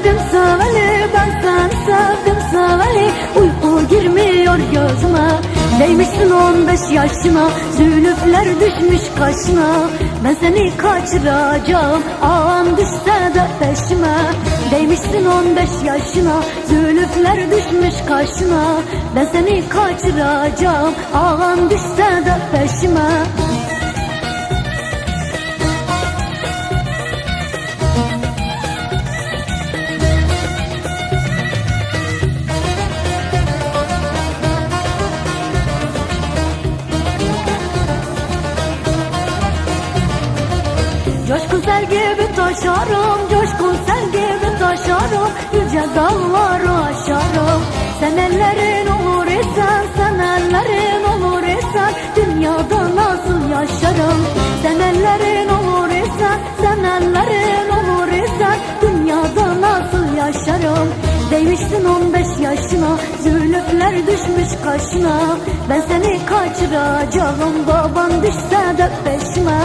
sevdim seveli ben seni sevdim seveli Uyku girmiyor gözüme. Değmişsin on beş yaşına. Zülüfler düşmüş kaşına. Ben seni kaçıracağım. Ağam düşse de peşime. Değmişsin on beş yaşına. Zülüfler düşmüş kaşına. Ben seni kaçıracağım. Ağam düşse de peşime. Coşkun sel gibi taşarım Coşkun sel gibi taşarım. Yüce dağları aşarım. Sen ellerin olur isen Sen ellerin olur isen Dünyada nasıl yaşarım? Sen ellerin olur isen Sen ellerin olur isen Dünyada nasıl yaşarım? Değmişsin 15 yaşına Zülüfler düşmüş kaşına. Ben seni kaçıracağım Baban düşse de peşime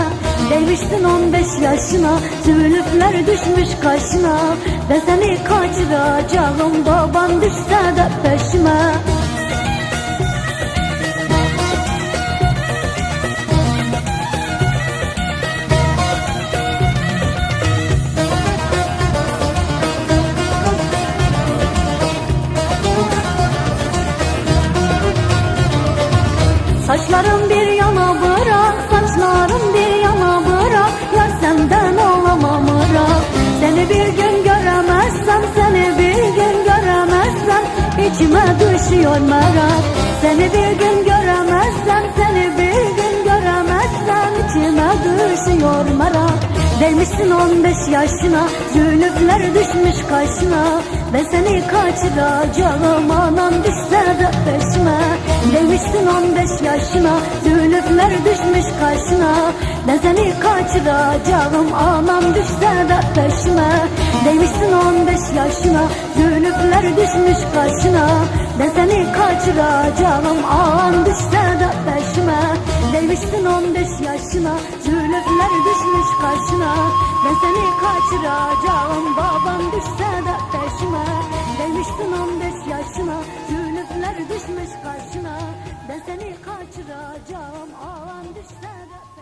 Değmişsin 15 yaşına Zülüfler düşmüş kaşına. Ben seni kaçıracağım Baban düşse de peşime. Saçlarım bir içime düşüyor merak. Seni bir gün göremezsem Seni bir gün göremezsem içime düşüyor merak. Değmişsin 15 yaşına Zülüfler düşmüş kaşına. Ben seni kaçıracağım Anam düşse de peşime Değmişsin 15 yaşına Zülüfler düşmüş kaşına. Ben seni kaçıracağım Anam düşse de peşime Değmişsin 15 yaşına Zülüfler düşmüş kaşına seni kaçıracağım Anam düşse de peşime. Değmişsin 15 yaşına Zülüfler düşmüş karşına. Ben seni kaçıracağım Babam düşse de peşime. Değmişsin 15 yaşına Zülüfler düşmüş karşına. Ben seni kaçıracağım Ağam düşse de